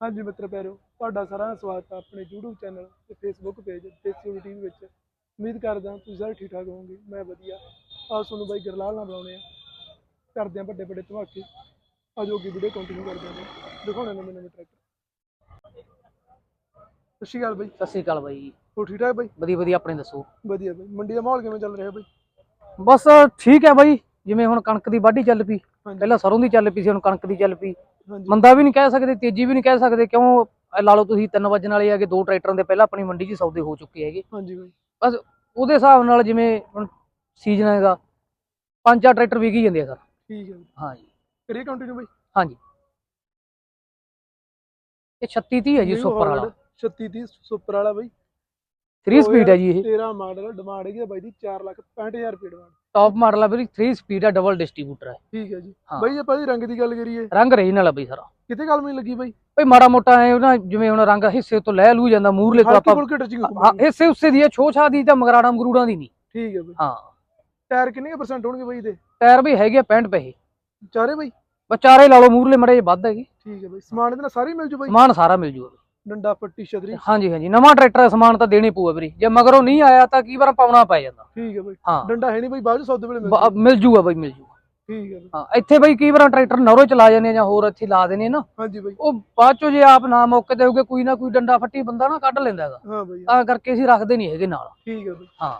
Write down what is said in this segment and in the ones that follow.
ਹਾਂਜੀ ਮਿੱਤਰ ਪਿਆਰਿਓ ਤੁਹਾਡਾ ਸਾਰਿਆਂ ਦਾ ਸਵਾਗਤ ਹੈ ਆਪਣੇ YouTube ਚੈਨਲ ਤੇ Facebook ਪੇਜ ਦੇਸੀ ਟੀਵੀ ਵਿੱਚ। ਉਮੀਦ ਕਰਦਾ ਤੁਸੀਂ ਸਾਰੇ ਠੀਕ ਠਾਕ ਹੋਵੋਗੇ ਮੈਂ ਵਧੀਆ। ਆਹ ਤੁਹਾਨੂੰ ਬਾਈ ਗਰਲਾਲ ਨਾਲ ਬੁਲਾਉਣੇ ਆ। ਕਰਦੇ ਆ ਵੱਡੇ ਵੱਡੇ ਧਮਾਕੇ। ਆਜੋ ਅੱਗੇ ਵੀਡੀਓ ਕੰਟੀਨਿਊ ਕਰਦੇ ਜੀ। ਦਿਖਾਉਣੇ ਨਵੇਂ ਨਵੇਂ ਟਰੈਕਟਰ ਸਤਿ ਸ਼੍ਰੀ ਅਕਾਲ ਬਾਈ। ਸਤਿ ਸ੍ਰੀ ਅਕਾਲ ਬਾਈ। ਹੋ ਠੀਕ ਠਾਕ ਬਾਈ? ਵਧੀਆ ਵਧੀਆ ਆਪਣੇ ਦੱਸੋ। ਵਧੀਆ ਬਾਈ ਮੰਡੀ ਦਾ ਮਾਹੌਲ ਕਿਵੇਂ ਚੱਲ ਰਿਹਾ ਬਾਈ? ਬਸ ਠੀਕ ਹੈ ਬਾਈ ਜਿਵੇਂ ਹੁਣ ਕਣਕ ਦੀ ਵਾਢੀ ਚੱਲ ਪਈ। ਪਹਿਲਾਂ ਸਰੋਂ ਦੀ ਚੱਲ ਪਈ ਸੀ ਹੁਣ ਕਣਕ ਦੀ ਚੱਲ ਪਈ। ਮੰਦਾ ਵੀ ਨਹੀਂ ਕਹਿ ਸਕਦੇ ਤੇਜ਼ੀ ਵੀ ਨਹੀਂ ਕਹਿ ਸਕਦੇ ਕਿਉਂ ਇਹ ਲਾ ਲਓ ਤੁਸੀਂ 3 ਵਜਣ ਵਾਲੇ ਹੈਗੇ ਦੋ ਟਰੈਕਟਰਾਂ ਦੇ ਪਹਿਲਾਂ ਆਪਣੀ ਮੰਡੀ 'ਚ ਸੌਦੇ ਹੋ ਚੁੱਕੇ ਹੈਗੇ। ਹਾਂਜੀ ਬਾਈ। ਬਸ ਉਹਦੇ ਹਿਸਾਬ ਨਾਲ ਜਿਵੇਂ ਹੁਣ ਸੀਜ਼ਨ ਹੈਗਾ ਪੰਜ ਚਾਰ ਟਰੈਕਟਰ ਵਿਕ ਹੀ ਜਾਂਦੇ ਆ ਸਰ। ਠੀਕ ਹੈ। ਹਾਂਜੀ ਕਰੀਏ ਕੰਟੀਨਿਊ ਬਾਈ? ਹਾਂਜੀ। ਇਹ 36 30 ਹੈ ਜੀ ਸੁਪਰ ਵਾਲਾ। Holland 36 30 ਸੁਪਰ ਵਾਲਾ ਬਾਈ। 3 ਸਪੀਡ ਹੈ ਜੀ ਇਹ। 13 ਮਾਡਲ ਡਿਮਾਂਡ ਹੈਗੀ ਆ ਬਾਈ ਦੀ 4 ਲੱਖ 65000 ਰੁਪਏ ਡਿਮਾਂਡ ਟਾਪ ਮਾਡਲ ਆ ਵੀਰੇ 3 ਸਪੀਡ ਹੈ ਡਬਲ ਡਿਸਟ੍ਰੀਬਿਊਟਰ ਹੈ ਠੀਕ ਹੈ ਜੀ। ਹਾਂ। ਬਾਈ ਜੇ ਆਪਾਂ ਇਹਦੀ ਰੰਗ ਦੀ ਗੱਲ ਕਰੀਏ। ਰੰਗ ਰਹੀ ਨਾਲ ਆ ਬਈ ਸਾਰਾ। ਕਿਤੇ ਗੱਲ ਨਹੀਂ ਲੱਗੀ ਬਾਈ? ਭਈ ਮਾੜਾ ਮੋਟਾ ਐ ਨਾ ਜਿਵੇਂ ਹੁਣ ਰੰਗ ਹਿੱਸੇ ਤੋਂ ਲੈ ਲੂ ਜਾਂਦਾ ਮੂਰਲੇ ਤੋਂ ਆਪਾਂ ਹਾਂ ਹਿੱਸੇ ਉਸੇ ਦੀ ਹੈ ਛੋਛਾ ਦੀ ਤਾਂ ਮਗਰਾੜਾ ਮਗਰੂੜਾਂ ਦੀ ਨਹੀਂ। ਠੀਕ ਹੈ ਬਾਈ। ਹਾਂ। ਟਾਇਰ ਕਿੰਨੇ ਪਰਸੈਂਟ ਹੋਣਗੇ ਬਾਈ ਦੇ ਟਾਇਰ ਵੀ ਹੈਗੇ ਆ 65 ਪੈਸੇ ਚਾਰੇ ਬਾਈ? ਵਿਚਾਰੇ ਲਾ ਲਓ ਮੂਰਲੇ ਮੜੇ ਵੱਧ ਹੈਗੇ। ਠੀਕ ਹੈ ਬਾਈ। ਸਮਾਨ ਇਹਦੇ ਨਾਲ ਸਾਰੀ ਮਿਲ ਜੂ ਬਾਈ? ਸਮਾਨ ਸਾਰਾ ਮਿਲ ਜੂਗਾ ਡੰਡਾ ਪੱਟੀ ਛਤਰੀ। ਹਾਂਜੀ ਹਾਂਜੀ। ਨਵਾਂ ਟਰੈਕਟਰ ਸਮਾਨ ਤਾਂ ਦੇਣੇ ਪਊਗਾ ਵੀਰੇ ਜੇ ਮਗਰੋਂ ਨਹੀਂ ਆਇਆ ਤਾਂ ਕੀ ਵਾਰ ਪਾਉਣਾ ਪੈ ਜਾਂਦਾ। ਠੀਕ ਹੈ ਬਾਈ। ਹਾਂ। ਡੰਡਾ ਹੈ ਨਹੀਂ ਬਾਈ ਬਾਅਦ ਸੌਦੇ ਵੇਲੇ ਮਿਲ ਮਿਲ ਜੂਗਾ ਬਈ ਮਿਲ ਜੂਗਾ। ਠੀਕ ਹੈ ਹਾਂ ਇੱਥੇ ਬਈ ਕਈ ਵਾਰ ਟਰੈਕਟਰ ਨਰੋ ਚਲਾ ਜਾਂਦੇ ਆ ਜਾਂ ਹੋਰ ਇੱਥੇ ਲਾ ਦੇਣੇ ਨਾ। ਹਾਂਜੀ ਬਾਈ। ਉਹ ਬਾਅਦ ਚੋਂ ਜੇ ਆਪ ਨਾ ਮੌਕੇ ਤੇ ਹੋਗੇ ਕੋਈ ਨਾ ਕੋਈ ਡੰਡਾ ਫੱਟੀ ਬੰਦਾ ਨਾ ਕੱਢ ਲੈਂਦਾ ਹੈਗਾ। ਹਾਂ ਬਾਈ। ਤਾਂ ਕਰਕੇ ਅਸੀਂ ਰੱਖਦੇ ਨਹੀਂ ਹੈਗੇ ਨਾਲ। ਠੀਕ ਹੈ ਬਾਈ। ਹਾਂ।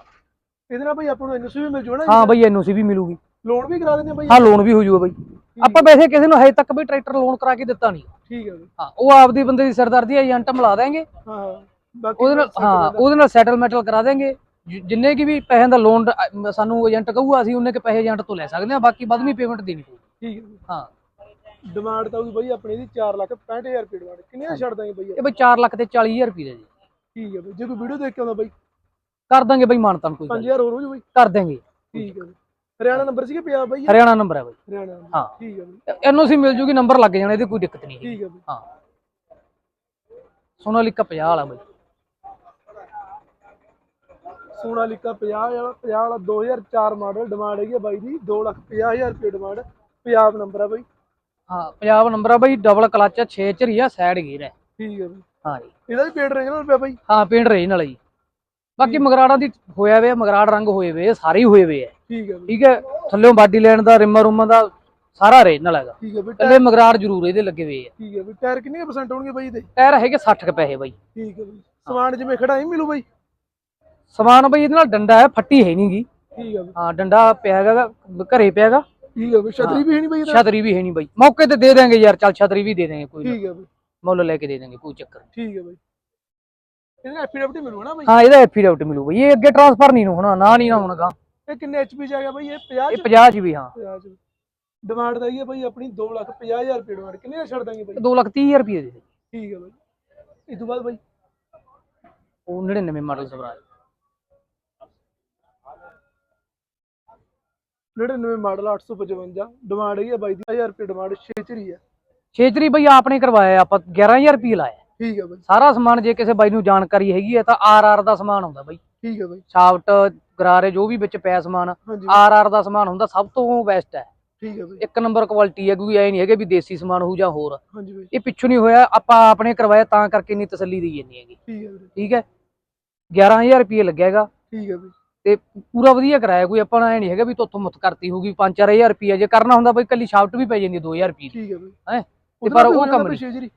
ਇਹਦੇ ਨਾਲ ਬਾਈ ਆਪਾਂ ਨੂੰ ਐਨਓਸੀ ਵੀ ਮਿਲ ਜੂ ਨਾ? ਹਾਂ ਬਈ ਐਨਓਸੀ ਵੀ ਮਿਲੂਗੀ। ਲੋਨ ਵੀ ਕਰਾ ਦਿੰਦੇ ਆ ਬਾਈ? ਹਾਂ ਲੋਨ ਵੀ ਹੋ ਜੂਗਾ ਬਈ। ਆਪਾਂ ਵੈਸੇ ਕਿਸੇ ਨੂੰ ਹਜੇ ਤੱਕ ਵੀ ਟਰੈਕਟਰ ਲੋਨ ਕਰਾ ਕੇ ਦਿੱਤਾ ਨਹੀਂ। ਠੀਕ ਹੈ ਹਾਂ ਉਹ ਆਪਦੀ ਬੰਦੇ ਦੀ ਸਰਦਾਰਦੀ ਏਜੰਟ ਮਿਲਾ ਦੇਣਗੇ। ਹਾਂ ਉਹਦੇ ਨਾਲ ਹਾਂ। ਉਹਦੇ ਨਾਲ ਸੈਟਲਮੈਂਟਲ ਕਰਾ ਦੇਣਗੇ। ਜਿ- ਜਿੰਨੇ ਕੀ ਵੀ ਪੈਸਿਆਂ ਦਾ ਲੋਨ ਸਾਨੂੰ ਏਜੰਟ ਕਹੂਗਾ ਅਸੀਂ ਉਹਨੇ ਕੇ ਪੈਸੇ ਏਜੰਟ ਤੋਂ ਲੈ ਸਕਦੇ ਹਾਂ ਬਾਕੀ ਵੱਧਵੀਂ ਪੇਮੈਂਟ ਦੇਣੀ ਪਊਗੀ ਠੀਕ ਹੈ ਡਿਮਾਂਡ ਤਾਂ ਉਹਦੀ ਬਾਈ ਆਪਣੀ ਦੀ 4 ਲੱਖ 65000 ਰੁਪਏ ਡਿਮਾਂਡ ਕਿੰਨੇ ਦਾ ਛੱਡ ਦਾਂਗੇ ਬਾਈ ਇਹ ਬਈ 4 ਲੱਖ ਤੇ 40000 ਰੁਪਏ ਦਾ ਜੀ। ਠੀਕ ਹੈ ਬਾਈ। ਜੇ ਕੋਈ ਵੀਡੀਓ ਦੇਖ ਕੇ ਆਉਂਦਾ ਬਾਈ। ਕਰ ਦਾਂਗੇ ਬਈ ਮਾਨਤਾਨ ਕੋਈ ਗੱਲ ਨੀ। 5000 ਹੋਰ ਹੋ ਜੂ ਬਾਈ। ਕਰ ਦਾਂਗੇ ਠੀਕ ਹੈ ਹਰਿਆਣਾ ਨੰਬਰ ਸੀਗਾ ਪੰਜਾਬ ਬਾਈ ਹਰਿਆਣਾ ਨੰਬਰ ਹੈ ਬਈ। ਹਰਿਆਣਾ number, ਹਾਂ। ਠੀਕ ਹੈ ਬਾਈ। ਐਨਓਸੀ ਮਿਲ ਜੂਗੀ ਨੰਬਰ ਲੱਗ ਜਾਣਾ ਇਹਦੀ ਕੋਈ ਦਿੱਕਤ ਨਹੀਂ ਹੈਗੀ। ਠੀਕ ਹੈ ਬਾਈ। ਹਾਂ। ਸੋਨਾਲੀਕਾ 50 ਵਾਲਾ ਬਈ। ਸੋਨਾਲੀਕਾ 50 ਵਾਲਾ 50 ਵਾਲਾ 2004 ਮਾਡਲ ਡਿਮਾਂਡ ਹੈਗੀ ਆ ਬਾਈ ਦੀ 250000 ਰੁਪਏ ਡਿਮਾਂਡ ਪੰਜਾਬ ਨੰਬਰ ਆ ਬਾਈ। ਹਾਂ ਪੰਜਾਬ ਨੰਬਰ ਆ ਬਈ ਡਬਲ ਕਲਚ 6 ਚਰੀਆ ਸਾਈਡ ਗੇਅਰ ਹੈ ਠੀਕ ਹੈ ਬਾਈ। ਹਾਂ ਜੀ। ਇਹਦਾ ਵੀ ਪੇਡ ਰੇਂਜ ਨਾਲ ਪਿਆ ਬਾਈ। ਹਾਂ ਪੇਂਟ ਰੇਜ ਨਾਲ ਜੀ। ਬਾਕੀ ਮਗਰਾੜਾਂ ਦੀ ਹੋਇਆ ਵੇ ਆ, ਮਗਰਾੜ ਰੰਗ ਹੋਏ ਵੇ ਆ, ਸਾਰੇ ਹੀ ਹੋਏ ਵੇ ਆ। ਠੀਕ ਹੈ ਬਾਈ ਠੀਕ ਹੈ ਥੱਲੇੋਂ ਬਾਡੀ ਲੈਣ ਦਾ ਰਿਮਾ ਰੁਮਾ ਦਾ ਸਾਰਾ ਰੇਜ ਨਾਲ ਹੈਗਾ। ਠੀਕ ਹੈ ਬਾਈ ਕੱਲੇ ਮਗਰਾੜ ਜ਼ਰੂਰ ਇਹਦੇ ਲੱਗੇ ਵੇ ਆ। ਠੀਕ ਹੈ ਬਾਈ ਟਾਇਰ ਕਿੰਨੇ ਪਰਸੈਂਟ ਹੋਣਗੇ ਬਾਈ ਦੇ ਟਾਇਰ ਹੈਗੇ 60 ਕੁ ਪੈਸੇ ਬਾਈ। ਠੀਕ ਹੈ ਬਾਈ। ਸਮਾਨ ਜਿਵੇਂ ਖੜਾ ਹੀ ਮਿਲੂ ਬਾਈ? ਸਮਾਨ ਬਈ ਇਹਦੇ ਨਾਲ ਡੰਡਾ ਹੈ ਫੱਟੀ ਹੈ ਨਹੀਂਗੀ ਠੀਕ ਹੈ ਬਾਈ। ਹਾਂ ਡੰਡਾ ਪਿਆ ਹੈਗਾ ਘਰੇ ਪਿਆ ਹੈਗਾ। ਠੀਕ ਹੈ ਬਾਈ ਛਤਰੀ ਵੀ ਹੈ ਨਹੀਂ ਬਾਈ ਇਹਦਾ? ਛਤਰੀ ਵੀ ਹੈ ਨਹੀਂ ਬਾਈ। ਮੌਕੇ ਤੇ ਦੇ ਦਾਂਗੇ ਯਾਰ ਚੱਲ ਛਤਰੀ ਵੀ ਦੇ ਦਾਂਗੇ ਕੋਈ ਨਾ। ਠੀਕ ਹੈ ਬਾਈ। ਮੁੱਲ ਲੈ ਕੇ ਦੇ ਦਾਂਗੇ ਕੋਈ ਚੱਕਰ ਠੀਕ ਹੈ ਬਾਈ। ਇਹਦਾ ਐਫੀਡੈਵਿਟ ਮਿਲੂ ਨਾ ਬਾਈ? ਹਾਂ ਇਹਦਾ ਐਫੀਡੈਵਿਟ ਮਿਲੂ ਬਈ। ਇਹ ਅੱਗੇ ਟ੍ਰਾਂਸਫਰ ਨਹੀਂ ਹੋਣਾ ਨਾ ਨਹੀਂ ਨਾ ਹੋਣਗਾ ਇਹ ਕਿੰਨੇ ਐਚਪੀ ਚ ਆ ਗਿਆ ਬਾਈ? ਇਹ 50 ਇਹ ਚ? 50 ਜੀ ਵੀ ਹਾਂ। 50 ਚ। ਡਿਮਾਂਡ ਦਾ ਹੀ ਹੈ ਬਾਈ ਆਪਣੀ 250000 ਰੁਪਏ ਡਿਮਾਂਡ ਕਿੰਨੇ ਦਾ ਛੱਡ ਦਾਂਗੇ ਬਾਈ? 2 ਲੱਖ 30 ਹਜ਼ਾਰ ਰੁਪਏ ਦੇ ਠੀਕ ਹੈ ਬਾਈ। ਇਸ ਤੋਂ ਬਾਅਦ ਬਾਈ? ਉਹ 99 ਮਾਡਲ ਸਵਰਾਜ। 99 ਮਾਡਲ 855 ਡਿਮਾਂਡ ਹੈਗੀ ਬਾਈ ਦੀ 1000 ਰੁਪਏ ਡਿਮਾਂਡ 6 ਚ ਹੀ ਹੈ। ਛੇਤਰੀ ਬਈ ਆਪਨੇ ਕਰਵਾਇਆ ਆਪਾਂ 11000 ਰੁਪਏ ਲਾਇਆ। ਠੀਕ ਹੈ ਬਾਈ। ਸਾਰਾ ਸਮਾਨ ਜੇ ਕਿਸੇ ਬਾਈ ਨੂੰ ਜਾਣਕਾਰੀ ਹੈਗੀ ਹੈ ਤਾਂ ਆਰ ਆਰ ਦਾ ਸਮਾਨ ਹੁੰਦਾ ਬਾਈ। ਠੀਕ ਹੈ ਬਾਈ। ਸ਼ਾਫਟ ਗਰਾਰੇ ਜੋ ਵੀ ਵਿੱਚ ਪਿਆ ਸਮਾਨ ਆਰ ਆਰ ਦਾ ਸਮਾਨ ਹੁੰਦਾ ਸਭ ਤੋਂ ਬੈਸਟ ਹੈ। ਠੀਕ ਹੈ ਬਾਈ। ਇੱਕ ਨੰਬਰ ਕੁਆਲਿਟੀ ਹੈ ਕੋਈ ਐ ਨਹੀਂ ਹੈਗੇ ਵੀ ਦੇਸੀ ਸਮਾਨ ਹੋਊ ਜਾਂ ਹੋਰ। ਹਾਂਜੀ ਬਾਈ। ਇਹ ਪਿੱਛੋਂ ਨਹੀਂ ਹੋਇਆ ਆਪਾਂ ਆਪਣੇ ਕਰਵਾਇਆ ਤਾਂ ਕਰਕੇ ਇੰਨੀ ਤਸੱਲੀ ਦੀ ਜਾਂਦੀ ਹੈਗੀ। ਠੀਕ ਹੈ ਠੀਕ ਹੈ? 11000 ਰੁਪਏ ਲੱਗੇਗਾ ਠੀਕ ਹੈ ਬਾਈ। ਤੇ ਪੂਰਾ ਵਧੀਆ ਕਰਾਇਆ ਕੋਈ ਆਪਾਂ ਐ ਨਹੀਂ ਹੈਗਾ ਵੀ ਤੋਥੋਂ ਮੁੱਤ ਕਰਤੀ ਹੋਊਗੀ 5-4000 ਰੁਪਏ ਜੇ ਕਰਨਾ ਹੁੰਦਾ ਬਈ ਕੱਲੀ ਸ਼ਾਫਟ ਵੀ ਪੈ ਜਾਂਦੀ 2000 ਰੁਪਏ ਦੀ। ਠੀਕ ਹੈ ਬਾਈ। ਹੈਂ? ਉਹਦੇ ਪਰ ਉਹ ਕੰਮ ਨਹੀਂ।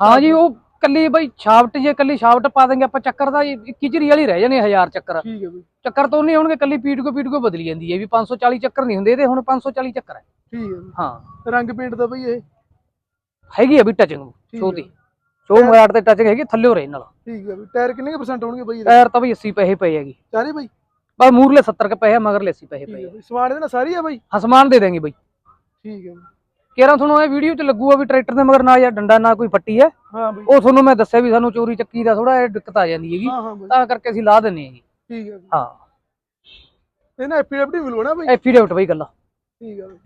ਹਾਂ ਜੀ ਉਹ ਕੱਲੀ ਬਈ ਸ਼ਾਫਟ ਜੇ ਕੱਲੀ ਸ਼ਾਫਟ ਪਾ ਦੇਂਗੇ ਆਪਾਂ ਚੱਕਰ ਦਾ ਕਿਚਰੀ ਵਾਲੀ ਰਹਿ ਜਾਣੇ 1000 ਚੱਕਰ। ਠੀਕ ਹੈ ਬਾਈ। ਚੱਕਰ ਤੋਂ ਨਹੀਂ ਹੋਣਗੇ ਕੱਲੀ ਪੀਟ ਕੋ ਪੀਟ ਕੋ ਬਦਲੀ ਜਾਂਦੀ ਹੈ। ਵੀ 540 ਚੱਕਰ ਨਹੀਂ ਹੁੰਦੇ ਇਹਦੇ ਹੁਣ 540 ਚੱਕਰ ਹੈ। ਠੀਕ ਹੈ ਹਾਂ। ਰੰਗ ਪੇਂਟ ਦਾ ਬਾਈ ਇਹ। ਹੈਗੀ ਆ ਵੀ ਟਚਿੰਗ ਛੋਟੀ। ਹੈ। ਸ਼ੋ ਮਰਾਟ ਤੇ ਟਚਿੰਗ ਹੈਗੀ ਥੱਲੇ ਰਹਿ ਨਾਲ ਠੀਕ ਹੈ ਬਾਈ। ਟਾਇਰ ਕਿੰਨੇ ਪਰਸੈਂਟ ਹੋਣਗੇ ਬਾਈ ਟਾਇਰ ਤਾਂ ਬਈ 80 ਪੈਸੇ ਪਏ ਹੈਗੀ। ਚਾਰੇ ਬਾਈ? ਬਸ ਮੂਰਲੇ 70 ਕੇ ਪੈਸੇ ਮਗਰਲੇ 80 ਪੈਸੇ ਪਏ ਹੈ ਸਮਾਨ ਇਹਦੇ ਨਾਲ ਸਾਰੀ ਆ ਬਾਈ? ਹਸਮਾਨ ਦੇ ਦੇਂਗੇ ਬਈ। ਠੀਕ ਹੈ ਕੇਰਾਂ ਤੁਹਾਨੂੰ ਇਹ ਵੀਡੀਓ ਚ ਲੱਗੂਗਾ ਵੀ ਟਰੈਕਟਰ ਦੇ ਮਗਰ ਨਾ ਜਾਂ ਡੰਡਾ ਨਾ ਕੋਈ ਫੱਟੀ ਹੈ। ਹਾਂ ਬਾਈ। ਉਹ ਤੁਹਾਨੂੰ ਮੈਂ ਦੱਸਿਆ ਵੀ ਸਾਨੂੰ ਚੋਰੀ ਚੱਕੀ ਦਾ ਥੋੜਾ ਦਿੱਕਤ ਆ ਜਾਂਦੀ ਹੈਗੀ। ਹਾਂ ਹਾਂ ਬਾਈ। ਤਾਂ ਕਰਕੇ ਅਸੀਂ ਲਾ ਦਿੰਨੇ ਹੈਗੇ ਠੀਕ ਹੈ ਬਾਈ। ਹਾਂ। ਇਹ ਨਾ ਐਫੀਡੈਵਿਟ ਮਿਲੂ ਨਾ ਬਾਈ। ਐਫੀਡੇਵਿਟ ਬਈ ਗੱਲਾਂ। ਠੀਕ ਹੈ ਬਾਈ।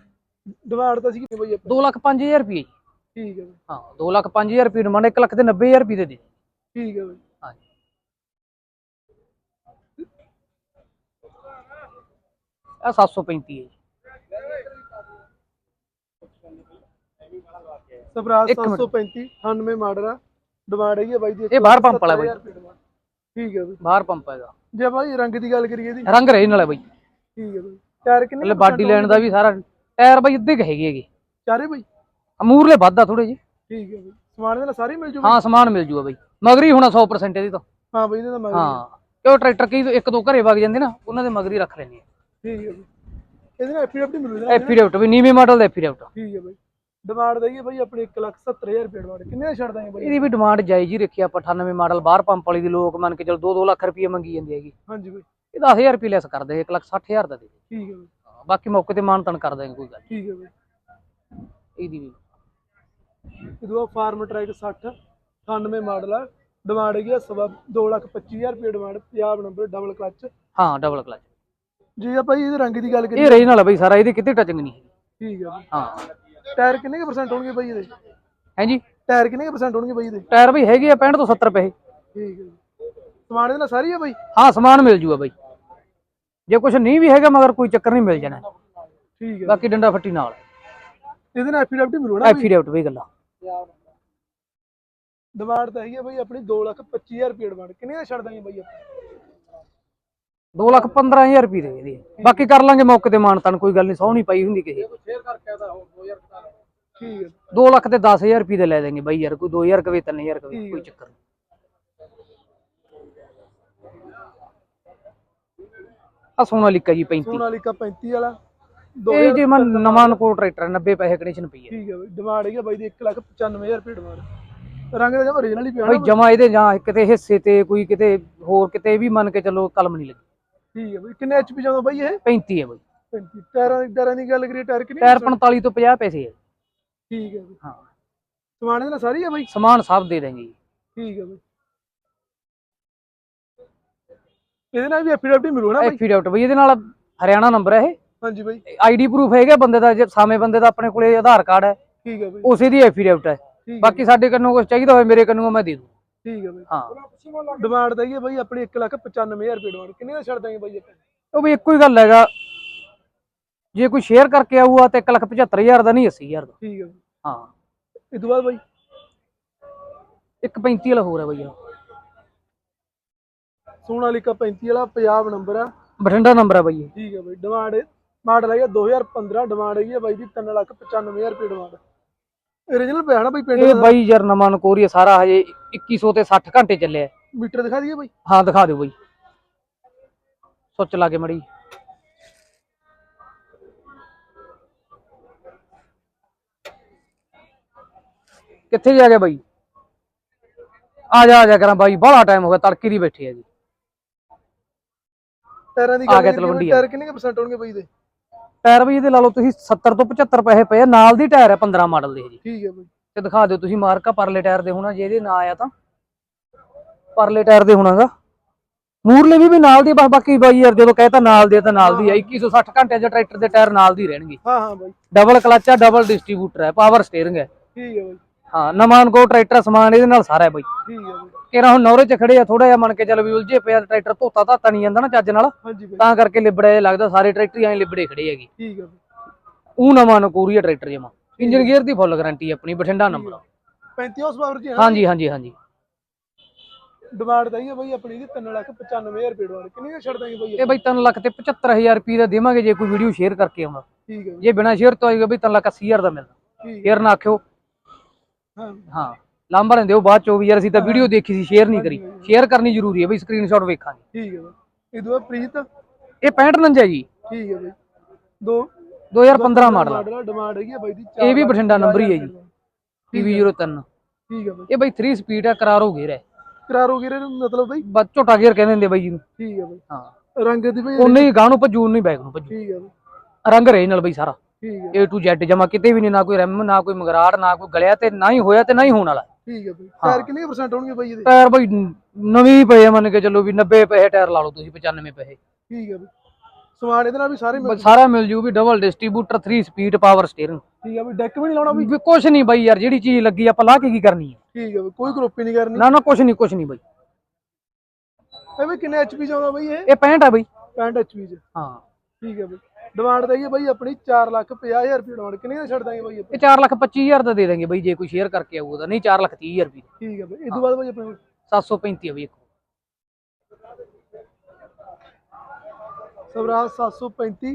ਡਿਮਾਂਡ ਤਾਂ ਸੀ ਕਿੰਨੀ ਬਾਈ ਆਪਾਂ 2 ਲੱਖ 5000 ਰੁਪਏ। ਠੀਕ ਹੈ ਬਾਈ। ਹਾਂ 2 ਲੱਖ 5000 ਰੁਪਏ ਡਿਮਾਂਡ 1 ਲੱਖ ਤੇ 90000 ਰੁਪਏ ਦੇ ਦੇ। ਠੀਕ ਹੈ ਬਾਈ। ਹਾਂਜੀ ਆ 735 ਹੈ ਜੀ। ਸਵਰਾਜ ਇੱਕ ਮਿੰਟ। 735 98 ਮਾਡਲ ਆ। ਡਿਮਾਂਡ ਹੈਗੀ ਆ ਬਾਈ ਦੀ ਇਹ ਬਾਹਰ ਪੰਪ ਵਾਲਾ ਬਾਈ। 70,000 ਰੁਪਏ demand। ਠੀਕ ਹੈ ਬਾਈ। ਬਾਹਰ ਪੰਪ ਹੈਗਾ। ਜੇ ਬਾਈ ਰੰਗ ਦੀ ਗੱਲ ਕਰੀਏ ਇਹਦੀ। ਰੰਗ ਨਾਲ ਹੈ ਬਾਈ। ਠੀਕ ਹੈ ਬਾਈ। ਟਾਇਰ ਕਿੰਨੇ ਮਤਲਬ ਬਾਡੀ ਲੈਣ ਦਾ ਵੀ ਸਾਰਾ ਟਾਇਰ ਬਾਈ ਕੁ ਹੈਗੇ ਹੈਗੇ। ਚਾਰੇ ਬਾਈ? ਅਮੂਰਲੇ ਵੱਧਾ ਥੋੜੇ ਜੀ ਠੀਕ ਹੈ ਬਾਈ। ਸਮਾਨ ਦੇ ਨਾਲ ਸਾਰੇ ਮਿਲ ਜੂਗੇ ਹਾਂ ਸਮਾਨ ਮਿਲ ਜੂਗਾ ਬਾਈ। ਮਗਰੀ ਹੋਣਾ 100% ਇਹਦੀ ਤਾਂ। ਹਾਂ ਬਾਈ ਇਹਦਾ ਤਾਂ ਮਗਰ। ਹਾਂ ਕਿਉਂ ਟਰੈਕਟਰ ਕਈ ਇੱਕ ਦੋ ਘਰੇ ਵਗ ਜਾਂਦੇ ਨਾ ਉਹਨਾਂ ਦੇ ਮਗਰੀ ਰੱਖ ਲੈਂਦੇ ਆ। ਠੀਕ ਹੈ ਬਾਈ। ਇਹਦੇ ਨਾਲ ਐਫੀਡੈਵਿਟ ਮਿਲੂਗਾ ਐਫੀਡੈਵਟ ਵੀ ਨੀਵੇਂ ਮਾਡਲ ਦਾ ਐਫੀਡੈਵਟ ਠੀਕ ਹੈ ਬਾਈ। ਡਿਮਾਂਡ ਦਈਏ ਬਾਈ ਆਪਣੇ 170000 ਰੁਪਏ ਡਿਮਾਂਡ। ਕਿੰਨੇ ਦਾ ਛੱਡ ਦਾਂਗੇ ਬਾਈ? ਇਹਦੀ ਵੀ ਡਿਮਾਂਡ ਜਾਇਜ਼ ਹੀ ਰੱਖੀ ਆਪਾਂ 98 ਮਾਡਲ ਬਾਹਰ ਪੰਪ ਵਾਲੀ ਦੀ ਲੋਕ ਮੰਨ ਕੇ ਚਲ 2-2 ਲੱਖ ਰੁਪਏ ਮੰਗੀ ਜਾਂਦੀ ਹੈਗੀ। ਹਾਂਜੀ ਬਾਈ। ਇਹ 10000 ਰੁਪਏ ਲੈਸ ਕਰਦੇ 1 ਲੱਖ 60000 ਦਾ ਦੇ ਦੇ। ਠੀਕ ਹੈ ਬਾਈ। ਬਾਕੀ ਮੌਕੇ ਤੇ ਮਾਨਤਨ ਕਰ ਦਾਂਗੇ ਕੋਈ ਗੱਲ। ਠੀਕ ਹੈ ਬਾਈ। ਇਹਦੀ ਵੀ ਇਹਦੋਂ ਫਾਰਮ ਟਰੈਕ 60 98 ਮਾਡਲ ਆ। ਡਿਮਾਂਡ ਹੈਗੀ ਆ ਸਵਾ 225000 ਰੁਪਏ demand Punjab number double clutch ਹਾਂ ਡਬਲ ਕਲਚ ਜੇ ਆਪਾਂ ਇਹਦੇ ਰੰਗ ਦੀ ਗੱਲ ਕਰੀਏ। ਇਹ ਰੀਜਨਲ ਹੈ ਬਾਈ ਸਾਰਾ ਇਹਦੇ ਕਿਤੇ ਟੱਚਿੰਗ ਨਹੀਂ ਠੀਕ ਬਾਈ। ਹਾਂ। ਟਾਇਰ ਕਿੰਨੇ ਕੁ ਪਰਸੈਂਟ ਹੋਣਗੇ ਬਾਈ ਇਹਦੇ? ਹੈ ਜੀ ਟਾਇਰ ਕਿੰਨੇ ਕੁ ਪਰਸੈਂਟ ਹੋਣਗੇ ਬਾਈ ਇਹਦੇ? ਟਾਇਰ ਬਈ ਹੈਗੇ ਆ 65 ਤੋਂ 70 ਪੈਸੇ ਠੀਕ ਹੈ। ਸਮਾਨ ਇਹਦੇ ਨਾਲ ਸਾਰੀ ਆ ਬਾਈ? ਹਾਂ ਸਮਾਨ ਮਿਲ ਜੂਗਾ ਬਾਈ। ਜੇ ਕੁਝ ਨਹੀਂ ਵੀ ਹੈਗਾ ਮਗਰ ਕੋਈ ਚੱਕਰ ਨਹੀਂ ਮਿਲ ਜਾਣਾ। ਠੀਕ ਹੈ। ਬਾਕੀ ਡੰਡਾ ਫੱਟੀ ਨਾਲ। ਇਹਦੇ ਨਾਲ ਐਫੀਡੈਵਿਟ ਮਿਲੂਗਾ ਨਾ ਐਫੀਡੈਵਟ ਵੀ ਗੱਲਾਂ। ਡਿਮਾਂਡ ਤਾਂ ਹੈਗੀ ਆ ਬਾਈ ਆਪਣੀ 225000 ਰੁਪਏ ਡਿਮਾਂਡ ਕਿੰਨੇ ਦਾ ਛੱਡ ਦਾਂਗੇ ਬਾਈ ਆਪਾਂ? 2 ਲੱਖ 15000 ਰੁਪਏ ਦੇ ਇਹਦੀ। ਬਾਕੀ ਕਰ ਲਾਂਗੇ ਮੌਕੇ ਤੇ ਮਾਨਤਨ ਕੋਈ ਗੱਲ ਨਹੀਂ ਸੌ ਨਹੀਂ ਪਾਈ ਹੁੰਦੀ ਕਿਸੇ ਸ਼ੇਅਰ ਕਰਕੇ ਆਦਾ 2000 ਠੀਕ ਹੈ। 2 ਲੱਖ ਤੇ 10000 ਰੁਪਏ ਦੇ ਲੈ ਦੇਂਗੇ ਬਾਈ ਯਾਰ ਕੋਈ 2000 ਕਵੇ 3000 ਕਵੇ ਕੋਈ ਹੈ। ਚੱਕਰ ਨਹੀਂ ਆ ਸੋਨਾਲੀਕਾ ਜੀ 35 ਸੋਨਾਲੀਕਾ 35 ਵਾਲਾ। ਇਹ ਜੇ ਮਨ ਨਵਾਂ ਨਕੋ ਟਰੈਕਟਰ 90 ਪੈਸੇ ਕੰਡੀਸ਼ਨ ਪਈ ਹੈ। ਠੀਕ ਹੈ ਬਾਈ ਡਿਮਾਂਡ ਹੈਗੀ ਬਾਈ ਦੀ 195000 ਰੁਪਏ ਡਿਮਾਂਡ ਰੰਗ ਦਾ ਜਮਾ origignal ਹੀ ਪਿਆ ਬਾਈ ਨਾ ਜਮਾ ਇਹਦੇ ਜਾਂ ਕਿਤੇ ਹਿੱਸੇ ਤੇ ਕੋਈ ਕਿਤੇ ਹੋਰ ਕਿਤੇ ਵੀ ਮੰਨ ਕੇ ਚੱਲੋ ਕਲਮ ਨਹੀਂ ਲੱਗੀ। ਠੀਕ ਹੈ ਬਾਈ ਕਿੰਨੇ ਐਚਪੀ ਜਾਂਦਾ ਬਾਈ ਇਹ? 35 ਹੈ ਬਾਈ। 35 ਟਾਇਰਾਂ ਦੀ ਟਾਇਰਾਂ ਦੀ ਗੱਲ ਕਰੀਏ ਟਾਇਰ ਕਿੰਨੇ ਟਾਇਰ 45 ਤੋਂ 50 ਪੈਸੇ ਹੈ। ਠੀਕ ਹੈ ਬਾਈ। ਹਾਂ। ਸਮਾਨ ਇਹਦੇ ਨਾਲ ਸਾਰੀ ਆ ਬਾਈ? ਸਮਾਨ ਸਭ ਦੇ ਜੀ। ਠੀਕ ਹੈ ਬਾਈ। ਇਹਦੇ ਨਾਲ ਵੀ ਐਫੀਡੈਵਿਟ ਮਿਲੂ ਨਾ ਬਾਈ? ਐਫੀਡੈਵਟ ਬਈ ਇਹਦੇ ਨਾਲ ਹਰਿਆਣਾ ਨੰਬਰ ਹੈ ਇਹ। ਹਾਂਜੀ ਬਾਈ। ਆਈਡੀ ਪ੍ਰੂਫ ਹੈਗਾ ਬੰਦੇ ਦਾ ਜੇ ਸਾਵੇਂ ਬੰਦੇ ਦਾ ਆਪਣੇ ਕੋਲੇ ਆਧਾਰ ਕਾਰਡ ਹੈ। ਠੀਕ ਹੈ ਬਾਈ। ਉਸੇ ਦੀ ਐਫੀਡੈਵਟ ਹੈ। ਹੈ ਬਾਕੀ ਸਾਡੇ ਕੰਨੋਂ ਕੁਝ ਚਾਹੀਦਾ ਹੋਵੇ ਮੇਰੇ ਕੰਨੋਂ ਮੈਂ ਦੇ ਦੂੰ। ਠੀਕ ਹੈ ਬਾਈ। ਹਾਂ। ਡਿਮਾਂਡ ਤਾਂ ਹੈਗੀ ਆ ਬਾਈ ਆਪਣੀ 195000 ਰੁਪਏ ਡਿਮਾਂਡ ਕਿੰਨੇ ਦਾ ਛੱਡ ਦਾਂਗੇ ਬਾਈ ਆਪਾਂ? ਉਹ ਵੀ ਇੱਕੋ ਹੀ ਗੱਲ ਹੈਗਾ। ਜੇ ਕੋਈ ਸ਼ੇਅਰ ਕਰਕੇ ਆਊਗਾ ਤੇ 175000 ਦਾ ਨਹੀਂ 80000 ਦਾ। ਠੀਕ ਹੈ ਹਾਂ। ਇਹ ਤੋਂ ਬਾਅਦ ਬਾਈ? ਇੱਕ 35 ਵਾਲਾ ਹੋਰ ਹੈ ਬਈ। ਸੋਨਾਲੀਕਾ 35 ਵਾਲਾ ਪੰਜਾਬ ਨੰਬਰ ਆ। ਬਠਿੰਡਾ ਨੰਬਰ ਹੈ ਬਈ ਇਹ। ਠੀਕ ਹੈ ਬਾਈ ਡਿਮਾਂਡ ਮਾਡਲ ਹੈਗਾ 2015 ਡਿਮਾਂਡ ਹੈਗੀ ਆ ਬਾਈ ਦੀ 395000 ਰੁਪਏ ਡਿਮਾਂਡ origignal ਪਿਆ ਨਾ ਬਾਈ ਪਿੰਡ ਇਹ ਦਾ? ਬਾਈ ਯਾਰ ਨਵਾਂ ਨਕੋਰੀਆ ਸਾਰਾ ਹਜੇ 2100 ਤੇ 60 ਘੰਟੇ ਚੱਲਿਆ। ਮੀਟਰ ਦਿਖਾ ਦਈਏ ਬਾਈ? ਹਾਂ ਦਿਖਾ ਦਿਓ ਬਈ। ਸੁੱਚ ਲਾ ਕੇ ਮੜੀ। ਕਿੱਥੇ ਜਾ ਗਿਆ ਬਾਈ? ਆ ਜਾ ਆ ਜਾ ਕਰਾਂ ਬਾਈ ਬੜਾ ਟਾਈਮ ਹੋ ਗਿਆ ਤੜਕੇ ਦੀ ਬੈਠੇ ਆ ਜੀ। ਟਾਇਰਾਂ ਦੀ ਆ ਗੱਲ ਗਿਆ ਤਲਵੰਡੀ ਟਾਇਰ ਕਿੰਨੇ ਪਰਸੈਂਟ ਹੋਣਗੇ ਬਾਈ ਦੇ? ਟਾਇਰ ਬਈ ਇਹਦੇ ਲਾ ਲਓ ਤੁਸੀਂ 70 ਤੋਂ 75 ਪੈਸੇ ਪਏ ਆ ਨਾਲ ਦੀ ਟਾਇਰ ਹੈ 15 ਮਾਡਲ ਦੇ ਜੀ। ਠੀਕ ਹੈ ਬਾਈ। ਤੇ ਦਿਖਾ ਦਿਓ ਤੁਸੀਂ ਮਾਰਕਾ ਪਰਲੇ ਟਾਇਰ ਦੇ ਹੋਣਾ ਜੇ ਇਹਦੇ ਨਾ ਆਇਆ ਤਾਂ। ਪਰਲੇ ਟਾਇਰ ਦੇ ਹੋਣਾਗਾ। ਮੂਰਲੇ ਵੀ ਵੀ ਨਾਲ ਦੀ ਬਸ ਬਾਕੀ ਬਾਈ ਯਾਰ ਜਦੋਂ ਕਹਿਤਾ ਨਾਲ ਦੀ ਤਾਂ ਨਾਲ ਦੀ ਆ। 2160 ਘੰਟੇ ਦੇ ਟਰੈਕਟਰ ਦੇ ਟਾਇਰ ਨਾਲ ਦੀ ਰਹਿਣਗੇ। ਹਾਂ ਹਾਂ ਬਾਈ। ਡਬਲ ਕਲਚ ਆ ਡਬਲ ਡਿਸਟ੍ਰੀਬਿਊਟਰ ਹੈ ਪਾਵਰ ਸਟੀਅਰਿੰਗ ਹੈ ਠੀਕ ਹੈ ਬਾਈ। ਹਾਂ ਨਵਾਂ ਕੋ ਟਰੈਕਟਰ ਸਮਾਨ ਇਹਦੇ ਨਾਲ ਸਾਰਾ ਹੈ ਬਾਈ। ਠੀਕ ਹੈ ਬਾਈ ਕਿਹੜਾ ਹੁਣ ਨੌਰੇ 'ਚ ਖੜੇ ਆ ਥੋੜਾ ਜਿਹਾ ਮੰਨ ਕੇ ਚੱਲ ਵੀ ਉਲਝੇ ਪਿਆ ਟਰੈਕਟਰ ਧੋਤਾ ਧਾਤਾ ਨਹੀਂ ਜਾਂਦਾ ਨਾ ਚੱਜ ਨਾਲ। ਹਾਂਜੀ ਬਾਈ। ਤਾਂ ਕਰਕੇ ਲਿਬੜਿਆ ਲੱਗਦਾ ਸਾਰੇ ਟਰੈਕਟਰ ਹੀ ਐਂ ਲਿਬੜੇ ਖੜੇ ਹੈਗੇ। ਠੀਕ ਹੈ ਉਹ ਨਵਾਂ ਨਕੋਰੀਆ ਟਰੈਕਰ ਜਮਾ। ਇੰਜਨ ਗੇਅਰ ਦੀ ਫੁੱਲ ਗਾਰੰਟੀ ਆਪਣੀ ਬਠਿੰਡਾ ਨੰਬਰ 35 ਹਾਰਸ ਪਾਵਰ ਜੀ ਹੈ ਹਾਂਜੀ ਹਾਂਜੀ ਹਾਂਜੀ। ਡਿਮਾਂਡ ਤਾਂ ਆ ਬਾਈ ਆਪਣੀ ਦੀ 395000 ਰੁਪਏ ਡਿਮਾਂਡ। ਕਿੰਨੇ ਦਾ ਛੱਡ ਦਾਂਗੇ ਬਾਈ ਇਹ ਬਈ 3 ਲੱਖ ਤੇ 75000 ਰੁਪਏ ਦਾ ਦੇਵਾਂਗੇ ਜੇ ਕੋਈ ਵੀਡੀਓ ਸ਼ੇਅਰ ਕਰਕੇ ਆਉਂਦਾ। ਠੀਕ ਹੈ ਜੇ। ਬਿਨਾ ਸ਼ੇਅਰ ਤੋਂ ਆਏਗਾ ਬਈ 3 ਲੱਖ 80000 ਦਾ ਮਿਲਦਾ। ਠੀਕ ਹੈ ਸ਼ੇਅਰ ਨਾ ਆਖਿਓ ਹਾਂ ਲੈਂਦੇ ਹੋ ਬਾਅਦ ਚੋਂ ਵੀ ਯਾਰ ਅਸੀਂ ਤਾਂ ਵੀਡੀਓ ਦੇਖੀ ਸੀ ਸ਼ੇਅਰ ਨਹੀਂ ਕਰੀ। ਸ਼ੇਅਰ ਕਰਨੀ ਜ਼ਰੂਰੀ ਹੈ ਬਈ ਸਕਰੀਨਸ਼ਾਟ ਵੇਖਾਂਗੇ। ਠੀਕ ਹੈ ਬਾਈ। ਇਹ ਦੋ ਪ੍ਰੀਤ? ਇਹ 65 ਹੈ ਜੀ। ਠੀਕ ਹੈ ਬਾਈ। ਦੋ। 2015 ਮਾਡਲ ਮਾਡਲ ਡਿਮਾਂਡ ਹੈਗੀ ਆ ਬਾਈ ਦੀ ਇਹ ਵੀ ਬਠਿੰਡਾ ਨੰਬਰ ਹੀ ਹੈ ਜੀ। PV03 ਠੀਕ ਹੈ। ਬਾਈ। ਇਹ ਬਈ 3 ਸਪੀਡ ਹੈ ਕਰਾਰੋ ਗੇਅਰ ਹੈ। ਕਰਾਰੋ ਗਿਰੇ ਮਤਲਬ ਬਾਈ? ਬਸ ਝੋਟਾ ਗੇਅਰ ਕਹਿੰਦੇ ਹੁੰਦੇ ਬਾਈ ਜੀ ਨੂੰ ਠੀਕ ਹੈ ਬਾਈ। ਹਾਂ। ਰੰਗ ਦੀ ਬਾਈ ਉਹਨੇ ਹੀ ਗਾਂ ਨੂੰ ਨਹੀਂ ਬੈਕ ਨੂੰ ਭੱਜੂ। ਠੀਕ ਹੈ ਬਾਈ। ਰੰਗ ਰਹੇ ਨਾਲ ਬਈ ਸਾਰਾ। ਠੀਕ ਹੈ A to Z ਜਮਾ ਕਿਤੇ ਵੀ ਨਹੀਂ ਨਾ ਕੋਈ ਰੈਮ ਨਾ ਕੋਈ ਮਗਰਾੜ ਨਾ ਕੋਈ ਗਲਿਆ ਤੇ ਨਾ ਹੀ ਹੋਇਆ ਤੇ ਨਾ ਹੀ ਹੋਣ ਵਾਲਾ ਠੀਕ ਹੈ ਬਾਈ। ਟਾਇਰ ਕਿੰਨੇ ਪਰਸੈਂਟ ਹੋਣਗੇ ਬਾਈ ਇਹਦੇ? ਟਾਇਰ ਬਈ ਨਵੀਂ ਪਏ ਆ ਮੰਨ ਕੇ ਚੱਲੋ ਵੀ 90 ਪੈਸੇ ਟਾਇਰ ਲਾ ਲਓ ਤੁਸੀਂ 95 ਪੈਸੇ। ਠੀਕ ਹੈ ਬਾਈ। ਸਮਾਨ ਇਹਦੇ ਨਾਲ ਵੀ ਸਾਰੇ ਮਿਲ ਬਸ ਸਾਰਾ ਮਿਲ ਜੂ ਵੀ double distributor 3 speed power steering ਠੀਕ ਹੈ ਬਾਈ ਡੈਕ ਵੀ ਨਹੀਂ ਲਾਉਣਾ ਬਾਈ? ਵੀ ਕੁਛ ਨਹੀਂ ਬਈ ਯਾਰ ਜਿਹੜੀ ਚੀਜ਼ ਲੱਗੀ ਆਪਾਂ ਲਾ ਕੇ ਕੀ ਕਰਨੀ ਹੈ ਠੀਕ ਹੈ ਬਾਈ ਕੋਈ ਗਰੁੱਪ ਹੀ ਨਹੀਂ ਕਰਨੀ। ਨਾ ਨਾ ਕੁਛ ਨਹੀਂ ਕੁਛ ਨਹੀਂ ਬਈ। ਇਹ ਵੀ ਕਿੰਨੇ ਐਚਪੀ ਚ ਆਉਂਦਾ ਬਾਈ ਇਹ? ਇਹ 65 ਆ ਬਈ। 65 ਐਚਪੀ ਚ। ਹਾਂ। ਠੀਕ ਹੈ ਬਾਈ। ਡਿਮਾਂਡ ਹੈ ਬਾਈ ਆਪਣੀ 4 ਲੱਖ 50000 ਰੁਪਏ ਡਿਮਾਂਡ ਕਿੰਨੇ ਦਾ ਛੱਡ ਦਾਂਗੇ ਬਾਈ ਆਪਾਂ? ਇਹ 4 ਲੱਖ 25000 ਦਾ ਦੇ ਦਾਂਗੇ ਬਈ ਜੇ ਕੋਈ ਸ਼ੇਅਰ ਕਰਕੇ ਆਊਗਾ ਤਾਂ। ਨਹੀਂ 4 ਲੱਖ 30000 ਰੁਪਏ। ਠੀਕ ਹੈ ਬਾਈ ਇਸ ਤੋਂ ਬਾਅਦ ਬਾਈ ਆਪਣੇ 735 ਆ ਬਈ ਇੱਕ। ਸਵਰਾਜ 735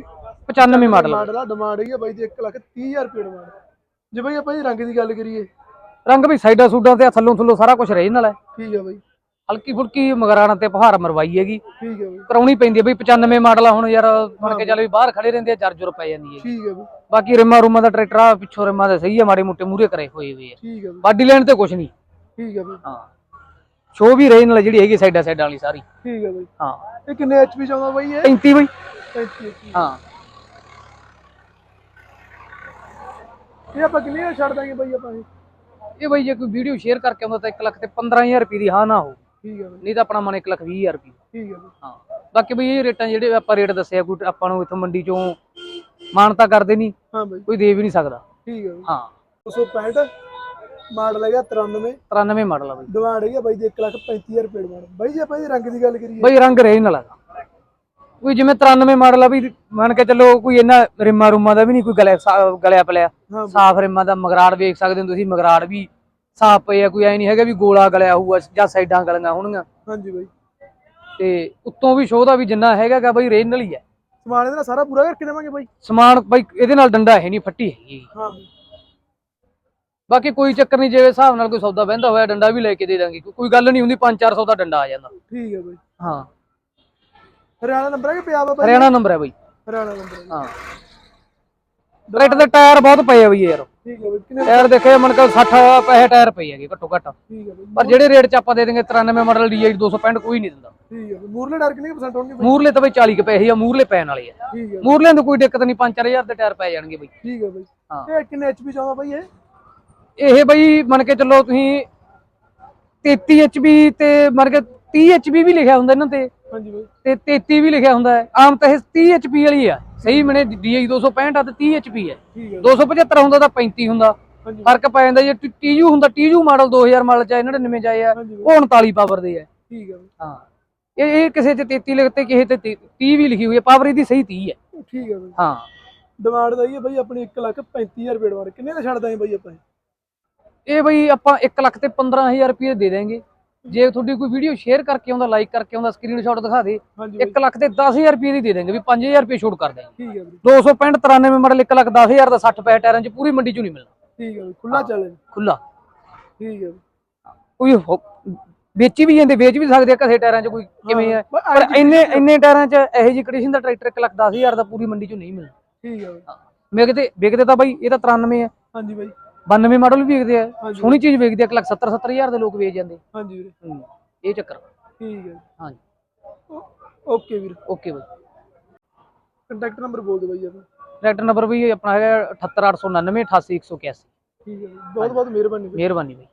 95 ਮਾਡਲ ਮਾਡਲ ਆ ਡਿਮਾਂਡ ਹੈਗੀ ਬਾਈ ਦੀ 1 ਲੱਖ 30000 ਰੁਪਏ ਡਿਮਾਂਡ ਜੇ ਬਾਈ ਆਪਾਂ ਇਹ ਰੰਗ ਦੀ ਗੱਲ ਕਰੀਏ। ਰੰਗ ਵੀ ਸਾਈਡਾਂ ਸੂਡਾਂ ਤੇ ਥੱਲੋਂ ਥੱਲੋਂ ਸਾਰਾ ਕੁਝ ਰੀਜਨਲ ਹੈ ਠੀਕ ਹੈ ਬਾਈ। ਹਲਕੀ ਫੁਲਕੀ ਮਗਰਾਣਾ ਤੇ ਪਹਾੜ ਮਰਵਾਈ ਹੈਗੀ। ਠੀਕ ਹੈ ਬਾਈ। ਕਰਾਉਣੀ ਪੈਂਦੀ ਹੈ ਬਈ 95 ਮਾਡਲ ਆ ਹੁਣ ਯਾਰ ਮੰਨ ਕੇ ਚੱਲ ਵੀ ਬਾਹਰ ਖੜੇ ਰਹਿੰਦੇ ਆ ਜਰਜੁਰ ਪੈ ਜਾਂਦੀ ਹੈ। ਠੀਕ ਹੈ ਬਾਈ। ਬਾਕੀ ਰਿਮਾ ਰੂਮਾ ਦਾ ਟਰੈਕਟਰ ਆ ਪਿੱਛੋਂ ਰਿਮਾ ਦਾ ਸਹੀ ਆ ਮਾੜੇ ਮੋਟੇ ਮੂਰੇ ਕਰੇ ਹੋਏ ਹੋਏ ਆ। ਠੀਕ ਹੈ ਬਾਈ। ਬਾਡੀ ਲਾਈਨ ਤੇ ਕੁਝ ਨਹੀਂ। ਠੀਕ ਹੈ ਬਾਈ। ਹਾਂ। ਸ਼ੋ ਵੀ ਰੀਜਨਲ ਜਿਹੜੀ ਹੈਗੀ ਸਾਈਡਾਂ ਸਾਈਡਾਂ ਵਾਲੀ ਸਾਰੀ। ਠੀਕ ਹੈ ਬਾਈ। ਹਾਂ। ਇਹ ਕਿੰਨੇ ਐਚਪੀ ਚਾਹੁੰਦਾ ਬਾਈ ਇਹ? 35 ਬਈ। 35 HP ਹਾਂ। ਇਹ ਆਪਾਂ ਕਿੰਨੇ ਛੱਡ ਦਾਂਗੇ ਬਾਈ ਆਪਾਂ ਇਹ? ਇਹ ਬਈ ਜੇ ਕੋਈ ਵੀਡੀਓ ਸ਼ੇਅਰ ਕਰਕੇ ਆਉਂਦਾ ਤਾਂ 1 ਲੱਖ ਤੇ 15000 ਰੁਪਏ ਦੀ ਹਾਂ ਨਾ ਹੋ ਠੀਕ ਹੈ ਬਾਈ। ਨਹੀਂ ਤਾਂ ਆਪਣਾ ਮਨ 1 ਲੱਖ 20000 ਰੁਪਏ ਠੀਕ ਹੈ ਬਾਈ। ਹਾਂ। ਬਾਕੀ ਬਈ ਇਹ ਰੇਟਾਂ ਜਿਹੜੇ ਆਪਾਂ ਰੇਟ ਦੱਸਿਆ ਕੋਈ ਆਪਾਂ ਨੂੰ ਇਥੋਂ ਮੰਡੀ ਚੋਂ ਮਾਨਤਾ ਕਰਦੇ ਨਹੀਂ ਹਾਂ ਬਾਈ। ਕੋਈ ਦੇ ਵੀ ਨਹੀਂ ਸਕਦਾ। ਠੀਕ ਹੈ ਬਾਈ। ਹਾਂ। 265 ਮਾਡਲ ਹੈਗਾ 93 93 ਮਾਡਲ ਆ ਬਈ। ਡਿਮਾਂਡ ਹੈਗੀ ਬਾਈ ਦੀ 1 ਲੱਖ 35000 ਰੁਪਏ ਡਿਮਾਂਡ। ਬਾਈ ਜੇ ਆਪਾਂ ਇਹ ਰੰਗ ਦੀ ਗੱਲ ਕਰੀਏ। ਬਈ ਰੰਗ ਰਹੇ ਨਾਲ ਹੈਗਾ ਕੋਈ ਜਿਵੇਂ 93 ਮਾਡਲ ਆ ਵੀ ਮੰਨ ਕੇ ਚੱਲੋ ਕੋਈ ਇਹਨਾਂ ਰਿਮਾ ਰੂਮਾ ਦਾ ਵੀ ਨਹੀਂ ਕੋਈ ਗਲਿਆ ਗਲਿਆ ਪਲਿਆ ਸਾਫ਼ ਰਿਮਾ ਦਾ ਮਗਰਾੜ ਵੇਖ ਸਕਦੇ ਹੋ ਤੁਸੀਂ ਮਗਰਾੜ ਵੀ ਸਾਫ਼ ਪਏ ਆ ਕੋਈ ਐ ਨਹੀਂ ਹੈਗਾ ਵੀ ਗੋਲਾ ਗਲਿਆ ਹੋਊਗਾ ਜਾਂ ਸਾਈਡਾਂ ਗਲੀਆਂ ਹੋਣਗੀਆਂ। ਹਾਂਜੀ ਬਾਈ। ਤੇ ਉੱਤੋਂ ਵੀ ਸ਼ੋਅ ਦਾ ਵੀ ਜਿੰਨਾ ਹੈਗਾਗਾ ਬਈ ਰੀਜਨਲ ਹੀ ਹੈ। ਸਮਾਨ ਇਹਦਾ ਸਾਰਾ ਪੂਰਾ ਕਰਕੇ ਦੇਵਾਂਗੇ ਬਾਈ? ਸਮਾਨ ਬਈ ਇਹਦੇ ਨਾਲ ਡੰਡਾ ਹੈ ਨਹੀਂ ਫੱਟੀ ਹੈਗੀ। ਹਾਂ। ਬਾਕੀ ਕੋਈ ਚੱਕਰ ਨਹੀਂ ਜੇ ਹਿਸਾਬ ਨਾਲ ਕੋਈ ਸੌਦਾ ਬਹਿੰਦਾ ਹੋਇਆ ਡੰਡਾ ਵੀ ਲੈ ਕੇ ਦੇ ਦਾਂਗੇ। ਕੋਈ ਗੱਲ ਨਹੀਂ ਹੁੰਦੀ 5-400 ਦਾ ਡੰਡਾ ਆ ਜਾਂਦਾ। ਠੀਕ ਹੈ ਬਾਈ। ਹਾਂ। ਹਰਿਆਣਾ ਨੰਬਰ ਹੈ ਕਿ ਪੰਜਾਬ ਬਾਈ? ਹਰਿਆਣਾ ਨੰਬਰ ਹੈ ਬਈ। ਹਰਿਆਣਾ ਨੰਬਰ ਹਾਂ। ਟਰੈਕਟਰ ਦੇ ਟਾਇਰ ਬਹੁਤ ਪਏ ਆ ਬਈ ਯਾਰ। ਠੀਕ ਹੈ ਬਾਈ ਕਿੰਨੇ ਟਾਇਰ ਦੇਖੇ ਮਨ ਕੇ 60 ਪੈਸੇ ਟਾਇਰ ਪਏ ਹੈਗੇ ਘੱਟੋ ਘੱਟ। ਠੀਕ ਹੈ ਬਾਈ ਪਰ ਜਿਹੜੇ ਰੇਟ 'ਚ ਆਪਾਂ ਦੇ ਦੇਂਗੇ 93 ਮਾਡਲ DI 265 ਕੋਈ ਨਹੀਂ ਦਿੰਦਾ। ਠੀਕ ਹੈ ਮੂਰਲੇ ਡਰ ਕਿੰਨੇ ਪਰਸੈਂਟ ਹੋਣਗੇ ਮੂਰਲੇ ਤਾਂ ਬਈ 40 ਕੁ ਪੈਸੇ ਆ ਮੂਰਲੇ ਪੈਣ ਵਾਲੇ ਆ। ਮੂਰਲੇ ਨੂੰ ਕੋਈ ਦਿੱਕਤ ਨਹੀਂ 5-4000 ਦੇ ਟਾਇਰ ਪੈ ਜਾਣਗੇ ਬਈ। ਠੀਕ ਹੈ ਬਾਈ। ਹਾਂ। ਇਹ ਕਿੰਨੇ ਐਚਪੀ ਚਾਹੁੰਦਾ ਬਾਈ ਇਹ? ਇਹ ਬਈ ਮੰਨ ਕੇ ਚੱਲੋ ਤੁਸੀਂ 33 HP ਤੇ ਮੰਨ ਕੇ 30 HP ਵੀ ਲਿਖਿਆ ਹੁੰਦਾ ਇਹਨਾਂ ਤੇ। ਹਾਂਜੀ ਬਾਈ। ਤੇ 33 ਵੀ ਲਿਖਿਆ ਹੁੰਦਾ ਹੈ। ਆਮ ਤਾਂ ਇਹ 30 HP ਵਾਲੀ ਆ। ਸਹੀ ਮਨੇ DI 265 ਆ ਤੇ 30 HP ਹੈ ਠੀਕ ਹੈ 275 ਹੁੰਦਾ ਤਾਂ 35 ਹੁੰਦਾ। ਫ਼ਰਕ ਪੈ ਜਾਂਦਾ ਜੇ TU ਹੁੰਦਾ TU ਮਾਡਲ 2000 ਮਾਡਲ ਚ 99 ਚ ਆ। ਉਹ 39 ਪਾਵਰ ਦੇ ਆ। ਠੀਕ ਹੈ ਹਾਂ। ਇਹ ਇਹ ਕਿਸੇ ਤੇ 33 ਲਿਖਤੇ ਕਿਸੇ ਤੇ 30 ਵੀ ਲਿਖੀ ਹੋਈ ਹੈ ਪਾਵਰ ਇਹਦੀ ਸਹੀ 30 ਹੈ ਠੀਕ ਹੈ ਬਾਈ। ਹਾਂ। ਡਿਮਾਂਡ ਦਾ ਇਹ ਹੈ ਬਾਈ ਆਪਣੀ 1 ਲੱਖ 35000 ਰੁਪਏ ਡਿਮਾਂਡ ਕਿੰਨੇ ਦਾ ਛੱਡ ਦਾਂਗੇ ਬਾਈ ਆਪਾਂ? ਇਹ? ਇਹ ਬਈ ਆਪਾਂ 1 ਲੱਖ ਤੇ 15000 ਰੁਪਏ ਦੇ ਦੇਾਂਗੇ ਜੇ ਤੁਹਾਡੀ ਕੋਈ ਵੀਡੀਓ ਸ਼ੇਅਰ ਕਰਕੇ ਆਉਂਦਾ ਲਾਈਕ ਕਰਕੇ ਆਉਂਦਾ ਸਕਰੀਨਸ਼ਾਟ ਦਿਖਾ ਦੇ ਹਾਂਜੀ ਬਾਈ। 1 ਲੱਖ ਤੇ 10000 ਰੁਪਏ ਦੀ ਦੇ ਦੇਾਂਗੇ ਵੀ 5000 ਰੁਪਏ ਛੋਟ ਕਰ ਦੇਾਂਗੇ ਠੀਕ ਹੈ ਬਾਈ। 265 93 ਮਾਡਲ 1 ਲੱਖ 10000 ਦਾ 60 ਪੈਸੇ ਟਾਇਰਾਂ 'ਚ ਪੂਰੀ ਮੰਡੀ 'ਚੋਂ ਨਹੀਂ ਮਿਲਣਾ। ਠੀਕ ਹੈ ਖੁੱਲਾ ਚੱਲੇ ਖੁੱਲਾ ਠੀਕ ਹੈ ਕੋਈ ਵੇਚੀ ਵੀ ਜਾਂਦੇ ਵੇਚ ਵੀ ਸਕਦੇ ਆ ਘਸੇ ਟਾਇਰਾਂ 'ਚ ਕੋਈ ਕਿਵੇਂ ਆ। ਪਰ ਇੰਨੇ ਇੰਨੇ ਟਾਇਰਾਂ 'ਚ ਇਹੋ ਜਿਹੀ ਕੰਡੀਸ਼ਨ ਦਾ ਟਰੈਕਟਰ 1 ਲੱਖ 10000 ਦਾ ਪੂਰੀ ਮੰਡੀ 'ਚੋਂ ਨਹੀਂ ਮਿਲਣਾ। ਠੀਕ ਹੈ ਬਾਈ। ਵਿਕਦੇ ਵਿਕਦੇ ਤਾਂ ਬਾਈ ਇਹ ਤਾਂ 93 ਆ। ਹਾਂਜੀ ਬਾਈ। 92 ਮਾਡਲ ਵੀ ਵਿਕਦੇ ਆ ਹਾਂਜੀ। ਸੋਹਣੀ ਚੀਜ਼ ਵਿਕਦੀ ਆ 1 ਲੱਖ 70 70000 ਦੇ ਲੋਕ ਵੇਚ ਜਾਂਦੇ। ਹਾਂਜੀ ਵੀਰੇ। ਇਹ ਚੱਕਰ ਠੀਕ ਹੈ। ਹਾਂਜੀ। ਓਕੇ ਵੀਰ। ਓਕੇ ਬਾਈ। ਕੰਟੈਕਟ ਨੰਬਰ ਬੋਲ ਦਿਓ ਬਾਈ ਆਪਣਾ। ਟਰੈਕਟਰ ਨੰਬਰ ਵੀ ਆਪਣਾ ਹੈਗਾ 78899 88181 ਠੀਕ ਹੈ। ਬਹੁਤ ਬਹੁਤ ਮਿਹਰਬਾਨੀ ਮਿਹਰਬਾਨੀ ਬਾਈ।